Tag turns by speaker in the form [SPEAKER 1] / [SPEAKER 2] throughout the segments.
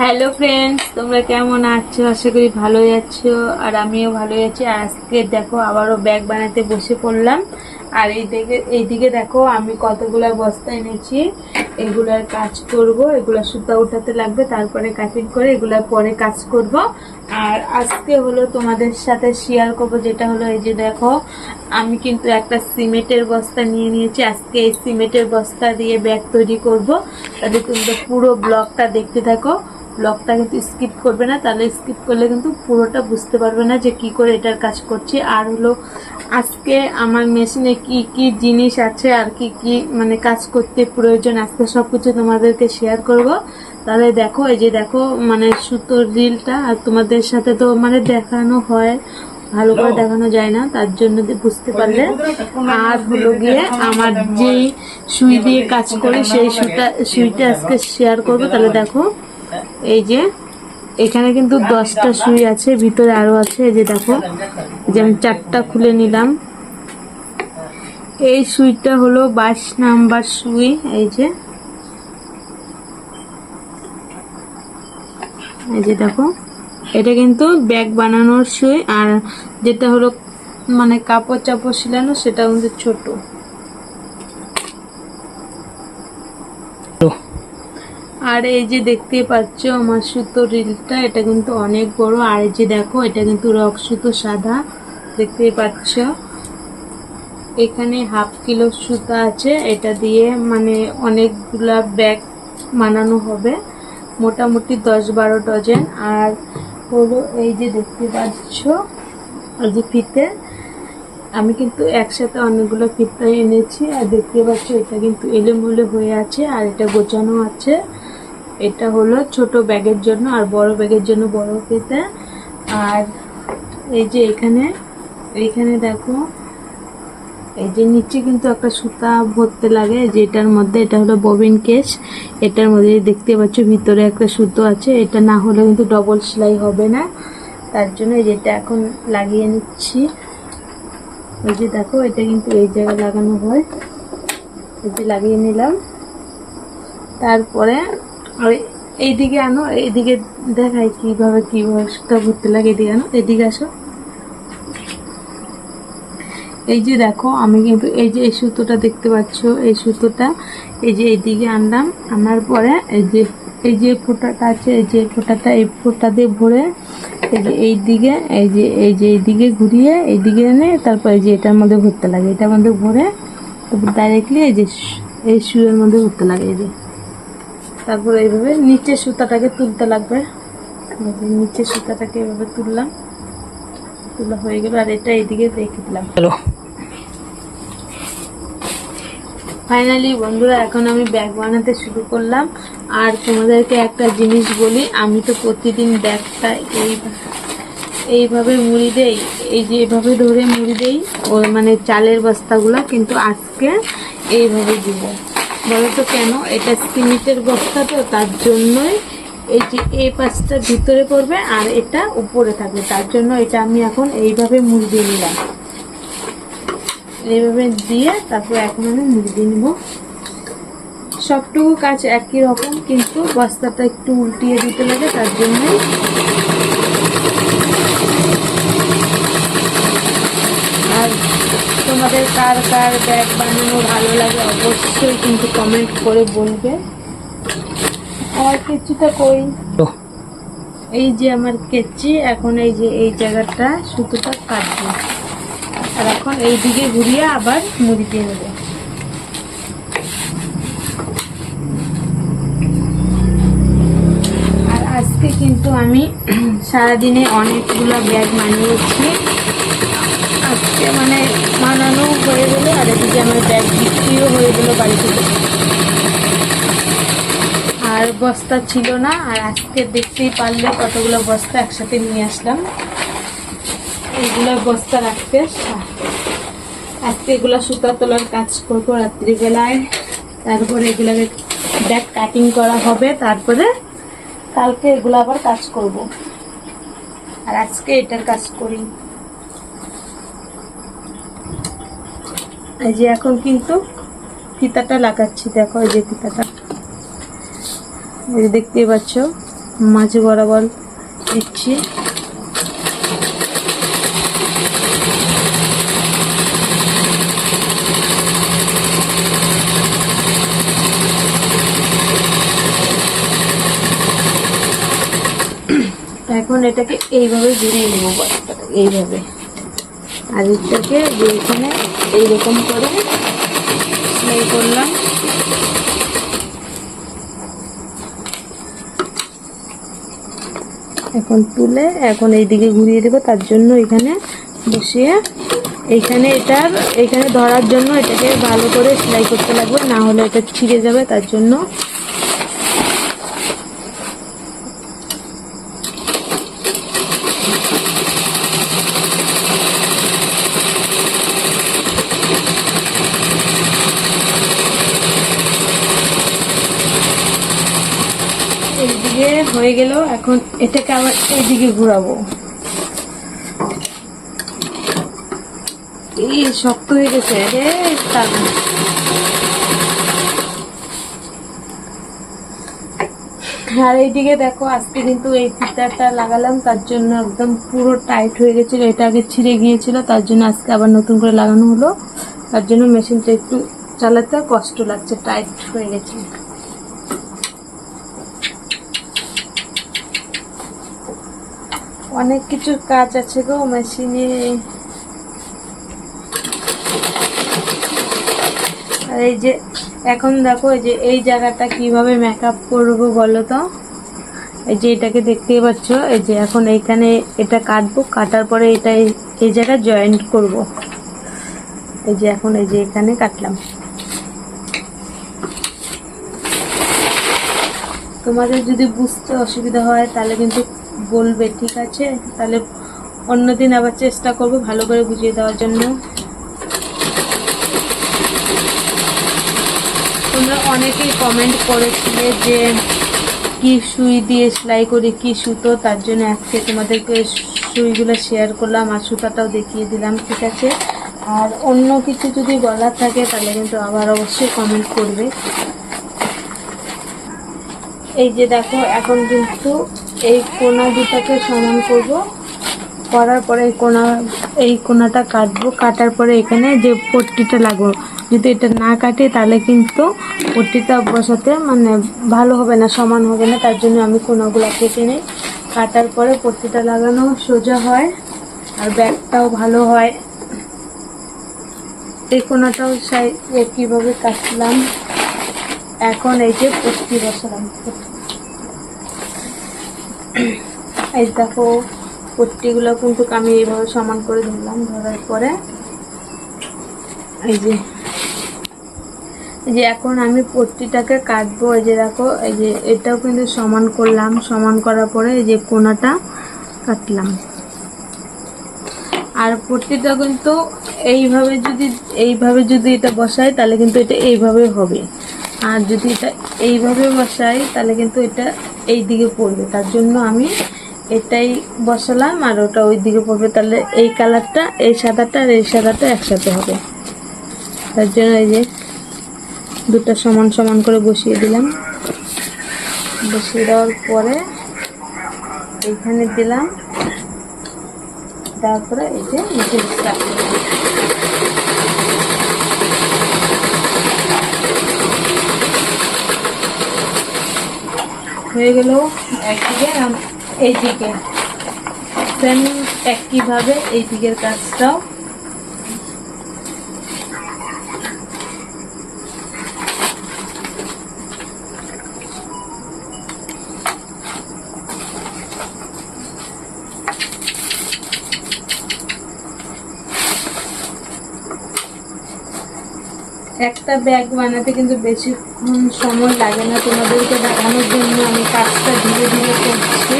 [SPEAKER 1] Hello friends তোমরা কেমন আছো? আশা করি ভালোই আছো, আর আমিও ভালোই আছি। আর আজকে দেখো, আবারও ব্যাগ বানাতে বসে পড়লাম। আর এই দিকে এইদিকে দেখো, আমি কতগুলো বস্তা এনেছি। এগুলার কাজ করব, এগুলা সুতা উঠাতে লাগবে, তারপরে কাটিং করে এগুলার পরে কাজ করব। আর আজকে হলো তোমাদের সাথে শেয়ার করব, যেটা হলো এই যে দেখো, আমি কিন্তু একটা সিমেন্টের বস্তা নিয়ে নিয়েছি। আজকে এই সিমেন্টের বস্তা দিয়ে ব্যাগ তৈরি করব। তাহলে তোমরা পুরো ব্লগটা দেখতে থাকো। ব্লগটা কিন্তু স্কিপ করবে না তাহলে স্কিপ করলে কিন্তু পুরোটা বুঝতে পারবে না যে কি করে এটার কাজ করছি। আর হলো আজকে আমার মেশিনে কি কি জিনিস আছে আর কি কি মানে কাজ করতে প্রয়োজন আজকে সব কিছু তোমাদেরকে শেয়ার করব। তাহলে দেখো এই যে দেখো মানে সুতোর রিলটা আর তোমাদের সাথে তো মানে দেখানো হয় ভালো করে দেখানো যায় না তার জন্য যে বুঝতে পারলে। আর হলো গিয়ে আমার যেই সুই দিয়ে কাজ করে সেই সুইটা সুইটা আজকে শেয়ার করব তাহলে দেখো। এই যে, এখানে কিন্তু দশটা সুই আছে, ভিতরে আরও আছে, এই যে দেখো, যে আমি চারটা খুলে নিলাম। এই সুইটা হলো বাইশ নাম্বার সুই, এই যে। এই যে দেখো, এটা কিন্তু ব্যাগ বানানোর সুই, আর যেটা হলো মানে কাপড় চাপড় সিলানো সেটা কিন্তু ছোট। আর এই যে দেখতে পাচ্ছ আমার সুতো রিলটা, এটা কিন্তু অনেক বড়। আর এই যে দেখো, এটা কিন্তু রক সুতো সাদা, দেখতেই পাচ্ছ। এখানে হাফ কিলো সুতা আছে, এটা দিয়ে মানে অনেকগুলা ব্যাগ বানানো হবে, মোটামুটি দশ বারো ডজন। আর হলো এই যে দেখতে পাচ্ছ, এই যে ফিতে, আমি কিন্তু একসাথে অনেকগুলো ফিতা এনেছি, আর দেখতে পাচ্ছ এটা কিন্তু এলোমেলো হয়ে আছে, আর এটা গোছানো আছে। এটা হলো ছোট ব্যাগের জন্য আর বড় ব্যাগের জন্য বড় ফিতে আর এই যে এখানে, এইখানে দেখো, এই যে নিচে কিন্তু একটা সুতা ভরতে লাগে, যেটার মধ্যে এটা হলো ববিন কেস এটার মধ্যে দেখতে পাচ্ছ ভিতরে একটা সুতো আছে, এটা না হলে কিন্তু ডবল সেলাই হবে না। তার জন্য যেটা এখন লাগিয়ে নিচ্ছি, এই যে দেখো, এটা কিন্তু এই জায়গায় লাগানো হয়। এই যে লাগিয়ে নিলাম। তারপরে এইদিকে আনো, এইদিকে দেখাই কীভাবে কীভাবে সুতা ভরতে লাগে এদিকে আনো। এদিকে আসো। এই যে দেখো, আমি কিন্তু এই যে এই সুতোটা দেখতে পাচ্ছ, এই সুতোটা, এই যে এইদিকে আনলাম, আনার পরে এই যে এই যে ফোঁটাটা আছে, এই যে ফোঁটাটা, এই ফোঁটা দিয়ে ভরে এই যে এই দিকে এই যে এই যে এইদিকে ঘুরিয়ে এইদিকে এনে তারপর এই যে এটার মধ্যে ভরতে লাগে। এটার মধ্যে ভরে তারপর ডাইরেক্টলি এই যে এই শুয়ের মধ্যে ভরতে লাগে এই যে। তারপর এইভাবে নিচে সুতাটাকে তুলতে লাগবে। এই যে নিচে সুতাটাকে এভাবে তুললাম। তুলা হয়ে গেল আর এটা এইদিকে রেখে দিলাম।
[SPEAKER 2] হ্যালো।
[SPEAKER 1] ফাইনালি বন্ধুরা এখন আমি ব্যাগ বানাতে শুরু করলাম। আর তোমাদেরকে একটা জিনিস বলি আমি তো প্রতিদিন ব্যাগটা এই এইভাবে মুড়ি দেই। এই যে এভাবে ধরে মুড়ি দেই ও মানে চালের বস্তাগুলো কিন্তু আজকে এইভাবে দিব। বলো তো কেন? এটা সিমেন্টের বস্তা তো, তার জন্যই এই যে এই পাশটা ভিতরে পড়বে আর এটা উপরে থাকবে। তার জন্য এটা আমি এখন এইভাবে মুড়ি দিয়ে নিলাম। এইভাবে দিয়ে তারপর এখন আমি মুড়ি দিয়ে নেব। সবটুকু কাজ একই রকম, কিন্তু বস্তাটা একটু উল্টিয়ে দিতে লাগে, তার জন্য আর তোমাদের কার কার ব্যাগ বানানো ভালো লাগে অবশ্যই কিন্তু কমেন্ট করে বলবে। আমার কিছুটা কই? এই যে আমার কেচি এখন এই যে এই জায়গাটা সুতোটা কাটবো। আর এখন এই দিকে ঘুরিয়ে আবার মুড়ি দিয়ে নেব। আর আজকে কিন্তু আমি সারাদিনে অনেকগুলো ব্যাগ বানিয়েছি। আজকে মানে বানানো হয়ে গেলো, আর এদিকে আমার ব্যাগ বিক্রিও হয়ে গেলো বাড়ি থেকে। আর বস্তা ছিল না, আর আজকে দেখতেই পারলে কতগুলো বস্তা একসাথে নিয়ে আসলাম। এগুলো বস্তা রাখতে আজকে এগুলো সুতা তোলার কাজ করব রাত্রিবেলায়। তারপরে এগুলোকে ব্যাগ কাটিং করা হবে, তারপরে কালকে এগুলো আবার কাজ করব। আর আজকে এটার কাজ করি। এই যে এখন কিন্তু ফিতাটা লাগাচ্ছি, দেখো এই যে ফিতাটা। দেখতেই পাচ্ছ, মাঝে বরাবর দিচ্ছি। এখন এটাকে এইভাবে ঘুরিয়ে নেব এইভাবে। আর এটাকে যে এখানে এইরকম করে সেলাই করলাম। এখন তুলে এখন এইদিকে ঘুরিয়ে দেবো, তার জন্য এখানে বসিয়ে এইখানে এটার, এখানে ধরার জন্য এটাকে ভালো করে সেলাই করতে লাগবে, না হলে এটা ছিঁড়ে যাবে, তার জন্য এইদিকে হয়ে গেল। এখন এটাকে আবার এইদিকে ঘোরাবো। এই শক্ত হয়ে গেছে। রে তার- আর এইদিকে দেখো, আজকে কিন্তু এই ফিতারটা লাগালাম। তার জন্য একদম পুরো টাইট হয়ে গেছিল। এটা আগে ছিঁড়ে গিয়েছিল। তার জন্য আজকে আবার নতুন করে লাগানো হলো। তার জন্য মেশিনটা একটু চালাতে কষ্ট লাগছে। টাইট হয়ে গেছে। অনেক কিছু কাজ আছে গো মেশিনে আর এই যে, এখন দেখো যে এই জায়গাটা কীভাবে মেকআপ করব বলো তো? এই যে এটাকে দেখতেই পাচ্ছ, এই যে এখন এইখানে এটা কাটবো, কাটার পরে এটা এই- জায়গায় জয়েন্ট করব। এই যে এখন এই যে এখানে কাটলাম। তোমাদের যদি বুঝতে অসুবিধা হয়, তাহলে কিন্তু বলবে, ঠিক আছে? তাহলে অন্যদিন আবার চেষ্টা করব ভালো করে বুঝিয়ে দেওয়ার জন্য। তোমরা অনেকেই কমেন্ট করেছিলে যে, কি সুই দিয়ে সেলাই করি, কি সুতো, তার জন্য আজকে তোমাদেরকে সুইগুলো শেয়ার করলাম আর সুতাটাও দেখিয়ে দিলাম, ঠিক আছে? আর অন্য কিছু যদি বলার থাকে, তাহলে কিন্তু আবার অবশ্যই কমেন্ট করবে। এই যে দেখো, এখন কিন্তু এই কোনা দুটাকে সমান করব। করার পরে এই কোনা, এই কোনাটা কাটবো। কাটার পরে এখানে যে পট্টিটা লাগবো, যদি এটা না কাটে তাহলে কিন্তু পট্টিটা বসাতে মানে ভালো হবে না, সমান হবে না। তার জন্য আমি কোনাগুলো কেটে নিই। কাটার পরে পট্টিটা লাগানো সোজা হয় আর ব্যাগটাও ভালো হয়। এই কোনাটাও সাই কীভাবে কাটলাম? এখন এই যে পট্টি বসালাম। এই দেখো, পট্টিগুলো কিন্তু আমি এইভাবে সমান করে ধরলাম, ধরার পরে এই যে যে এখন আমি পট্টিটাকে কাটবো, এই যে দেখো, এই যে এটাও কিন্তু সমান করলাম, সমান করার পরে এই যে কোনাটা কাটলাম। আর পট্টিটা কিন্তু এইভাবে যদি এইভাবে যদি এটা বসাই, তাহলে কিন্তু এটা এইভাবে হবে। আর যদি এটা এইভাবে বসাই, তাহলে কিন্তু এটা এই দিকে পড়বে। তার জন্য আমি এটাই বসালাম আর ওটা ওই দিকে পড়বে। তাহলে এই কালারটা, এই সাদাটা আর এই সাদাটা একসাথে হবে। তার জন্য এই যে দুটো সমান সমান করে বসিয়ে দিলাম। বসিয়ে দেওয়ার পরে এইখানে দিলাম। তারপরে এই যে নিচে হয়ে গেল একদিকে এইদিকে। সেম একইভাবে এই দিকের কাজটাও একটা ব্যাগ বানাতে কিন্তু বেশিক্ষণ সময় লাগে না। তোমাদেরকে দেখানোর জন্য আমি কাজটা ধীরে ধীরে করছি।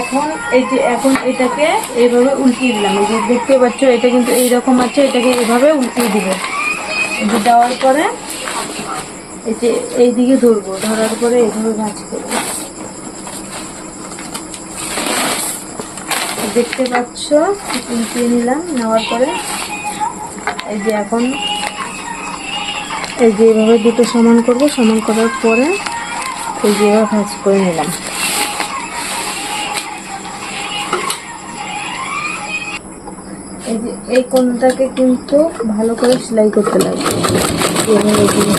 [SPEAKER 1] এখন এই যে, এখন এটাকে এইভাবে উল্টিয়ে দিলাম। এই যে দেখতে পাচ্ছ, এটা কিন্তু এইরকম আছে, এটাকে এইভাবে উল্টিয়ে দিব। দেওয়ার পরে এই যে এইদিকে ধরবো, ধরার পরে এইভাবে ভাঁজ করব। দেখতে পাচ্ছ উল্টিয়ে নিলাম, নেওয়ার পরে এই যে এখন এই যে এভাবে দুটো সমান করব, সমান করার পরে এই যে এভাবে ভাঁজ করে নিলাম। এই যে এই কোনটাকে কিন্তু ভালো করে সেলাই করতে লাগবে এভাবে দিয়ে।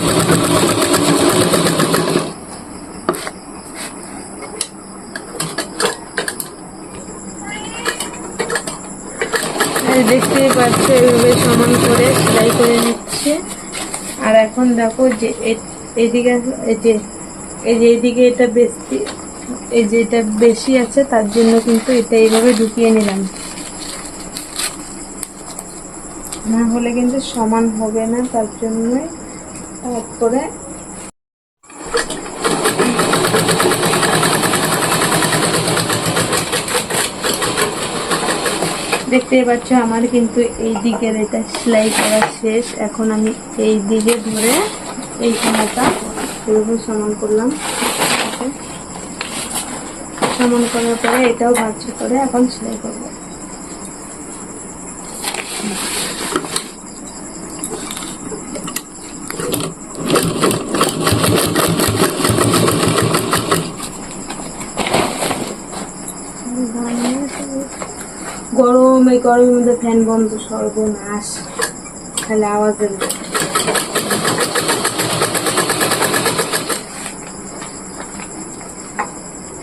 [SPEAKER 1] এই দেখতেই পাচ্ছ এইভাবে সমান করে সেলাই করে নিচ্ছে। আর এখন দেখো যে এদিকে এই যে এই যে এদিকে এটা বেশি, এই যে এটা বেশি আছে, তার জন্য কিন্তু এটা এইভাবে ঢুকিয়ে নিলাম। না হলে কিন্তু সমান হবে না, তার জন্যই তারপরে দেখতেই পাচ্ছ, আমার কিন্তু এই দিকের এটা সেলাই করা শেষ। এখন আমি এই দিকে ধরে এই সময়টা এরকম সমান করলাম। সমান করার পরে এটাও ভাজ করে এখন সেলাই করব। গরম, এই গরমের মধ্যে ফ্যান বন্ধ, সর্বনাশ। খালি আওয়াজ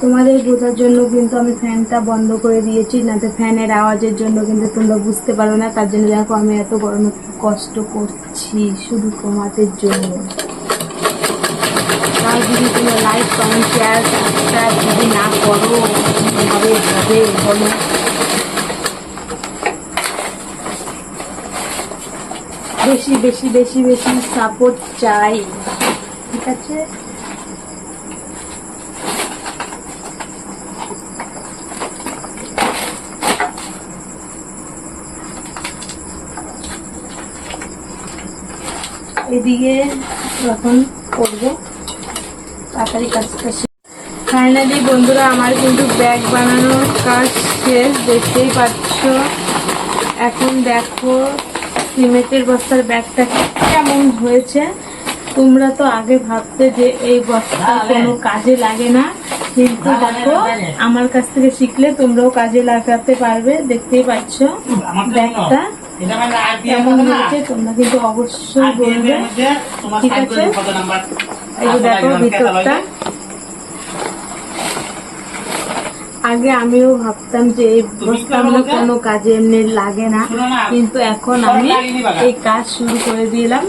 [SPEAKER 1] তোমাদের বোঝার জন্য কিন্তু আমি ফ্যানটা বন্ধ করে দিয়েছি নাতে ফ্যানের আওয়াজের জন্য কিন্তু তোমরা বুঝতে পারো না, তার জন্য দেখো আমি এত গরমে কষ্ট করছি শুধু তোমাদের জন্য। তাও যদি তোমরা লাইক কমেন্ট শেয়ার সাবস্ক্রাইব যদি না করো হবে, বলো। বেশি বেশি বেশি বেশি সাপোর্ট চাই। ঠিক আছে? এদিকে যখন করব, তাড়াতাড়ি কাজটা ফাইনালি বন্ধুরা, আমার কিন্তু ব্যাগ বানানোর কাজ শেষ, দেখতেই পাচ্ছ। এখন দেখো সিমেন্টের বস্তার ব্যাগটা কেমন হয়েছে? তোমরা তো আগে ভাবতে যে এই বস্তা কোনো কাজে লাগে না। কিন্তু দেখো আমার কাছ থেকে শিখলে তোমরাও কাজে লাগাতে পারবে দেখতেই পাচ্ছ ব্যাগটা। কেমন হয়েছে তোমরা কিন্তু অবশ্যই বলবে। ঠিক আছে? এই যে দেখো ভিতরটা। আগে আমিও ভাবতাম যে এই বস্তাগুলো কোনো কাজে এমনি লাগে না। কিন্তু এখন আমি এই কাজ শুরু করে দিলাম।